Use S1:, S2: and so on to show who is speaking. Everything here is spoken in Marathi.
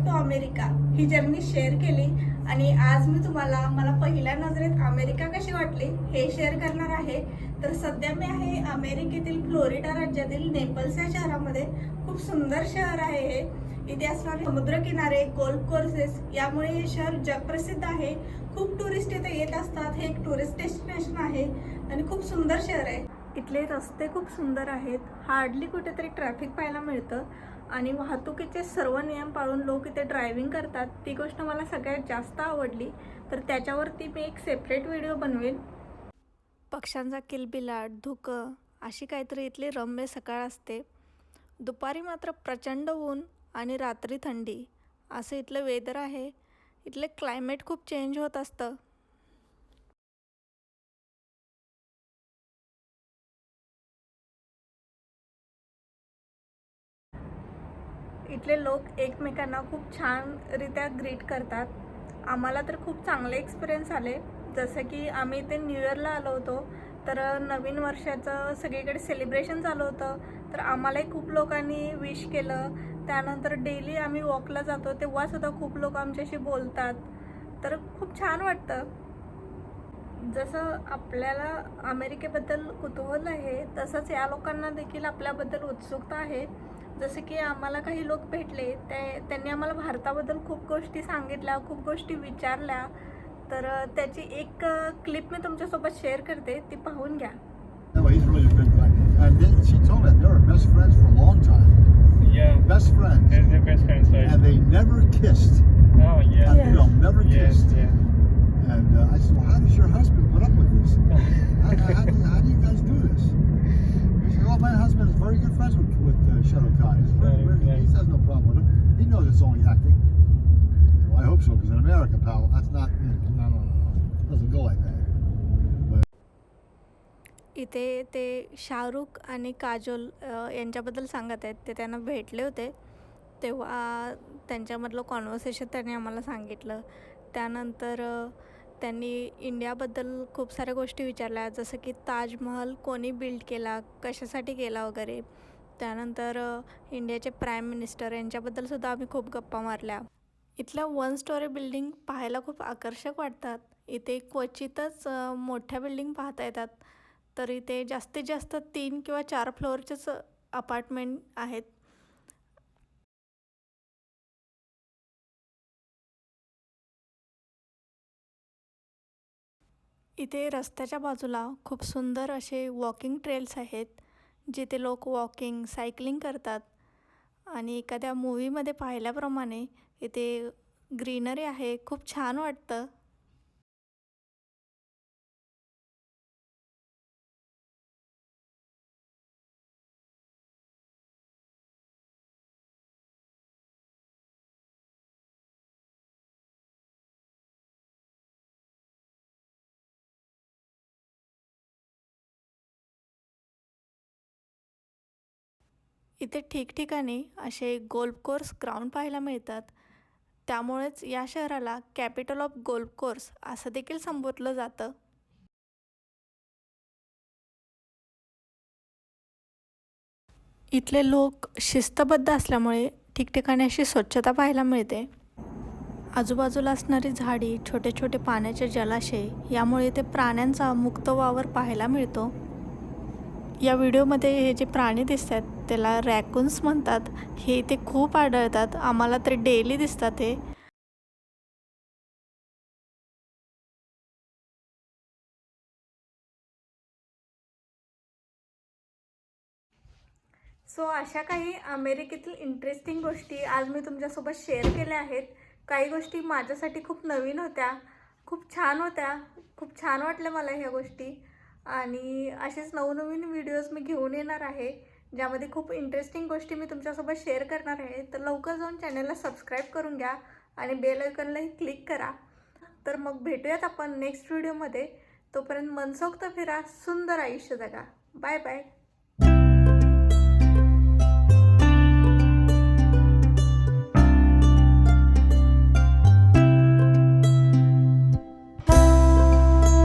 S1: ही जर्नी शेअर केली आणि आज मी तुम्हाला मला पहिल्या नजरेत अमेरिका कशी वाटली हे शेअर करणार आहे. तर सध्या मी आहे अमेरिकेतील फ्लोरिडा राज्यातील नेपल्स या शहरामध्ये. खूप सुंदर शहर आहे हे. इथे असणारे समुद्रकिनारे गोल्फ कोर्सेस यामुळे हे शहर जगप्रसिद्ध आहे. खूप टुरिस्ट इथे येत असतात. हे एक टुरिस्ट डेस्टिनेशन आहे आणि खूप सुंदर शहर आहे. इथले रस्ते खूप सुंदर आहेत. हार्डली कुठेतरी ट्रॅफिक पाहायला मिळतं. आणि वाहतुकीचे सर्व नियम पाळून लोक इथे ड्रायव्हिंग करतात. ती गोष्ट मला सगळ्यात जास्त आवडली. तर त्याच्यावरती मी एक सेपरेट व्हिडिओ बनवेन पक्ष्यांचा किलबिलाट धुकं अशी काहीतरी इथली रम्य सकाळ असते. दुपारी मात्र प्रचंड ऊन आणि रात्री थंडी. असं इथलं वेदर आहे. इथले क्लायमेट खूप चेंज होत असतं. इथले लोक एकमेकांना खूप छानरित्या ग्रीट करतात. आम्हाला तर खूप चांगले एक्सपिरियन्स आले. जसं की आम्ही इथे न्यू इयरला आलो होतो तर नवीन वर्षाचं सगळीकडे सेलिब्रेशन झालं होतं. तर आम्हालाही खूप लोकांनी विश केलं. त्यानंतर डेली आम्ही वॉकला जातो तेव्हासुद्धा खूप लोक आमच्याशी बोलतात. तर खूप छान वाटतं. जसं आपल्याला अमेरिकेबद्दल कुतूहल आहे तसंच या लोकांना देखील आपल्याबद्दल उत्सुकता आहे. जसे की आम्हाला काही लोक भेटले ते त्यांनी आम्हाला भारताबद्दल खूप गोष्टी सांगितल्या खूप गोष्टी विचारल्या. तर त्याची एक क्लिप मी तुमच्यासोबत शेअर करते ती पाहून घ्या.
S2: दस very good friends with, with uh, Shadow Kai. He, said, "Very- very-
S3: Right,
S2: he has no problem with it. He knows it's only acting. Well, I hope so, because in America, pal, that's not, mm, no, no, no, no. It doesn't go like that.
S1: इथे ते शाहरुख आणि काजोल यांच्याबद्दल सांगत आहेत ते त्यांना भेटले होते तेव्हा त्यांच्यामधलं कॉन्व्हर्सेशन त्यांनी आम्हाला सांगितलं त्यानंतर त्यांनी इंडियाबद्दल खूप साऱ्या गोष्टी विचारल्या जसं की ताजमहल कोणी बिल्ड केला कशासाठी केला वगैरे. त्यानंतर इंडियाचे प्राईम मिनिस्टर यांच्याबद्दलसुद्धा आम्ही खूप गप्पा मारल्या. इथल्या वन स्टोरी बिल्डिंग पाहायला खूप आकर्षक वाटतात. इथे क्वचितच मोठ्या बिल्डिंग पाहता येतात. तर इथे जास्तीत जास्त तीन किंवा चार फ्लोअरचेच अपार्टमेंट आहेत. इथे रस्त्याच्या बाजूला खूप सुंदर असे वॉकिंग ट्रेल्स आहेत जिथे लोक वॉकिंग सायकलिंग करतात. आणि एखाद्या मूवीमध्ये पाहिल्याप्रमाणे इथे ग्रीनरी आहे खूप छान वाटतं. इथे ठिकठिकाणी असे गोल्फ कोर्स ग्राउंड पाहायला मिळतात. त्यामुळेच या शहराला कॅपिटल ऑफ गोल्फ कोर्स असं देखील संबोधलं जातं. इथले लोक शिस्तबद्ध असल्यामुळे ठिकठिकाणी अशी स्वच्छता पाहायला मिळते. आजूबाजूला असणारी झाडी छोटे छोटे पाण्याचे जलाशय यामुळे इथे प्राण्यांचा मुक्त वावर पाहायला मिळतो. या व्हिडिओमध्ये हे जे प्राणी दिसतात त्याला रॅकून्स म्हणतात हे इथे खूप आढळतात. आम्हाला तर डेली दिसतात हे. सो अशा काही अमेरिकेतील इंटरेस्टिंग गोष्टी आज मी तुमच्यासोबत शेअर केल्या आहेत. काही गोष्टी माझ्यासाठी खूप नवीन होत्या खूप छान होत्या खूप छान वाटल्या मला ह्या गोष्टी. आणि असेच नवनवीन व्हिडिओज मी घेऊन येणार आहे ज्यामध्ये खूप इंटरेस्टिंग गोष्टी मी तुमच्यासोबत शेअर करणार आहे. तर लवकर जाऊन चॅनलला सबस्क्राईब करून घ्या आणि बेल आयकॉनलाही क्लिक करा. तर मग भेटूयात आपण नेक्स्ट व्हिडिओमध्ये तोपर्यंत मनसोक्त फिरा सुंदर आयुष्य जगा. Bye bye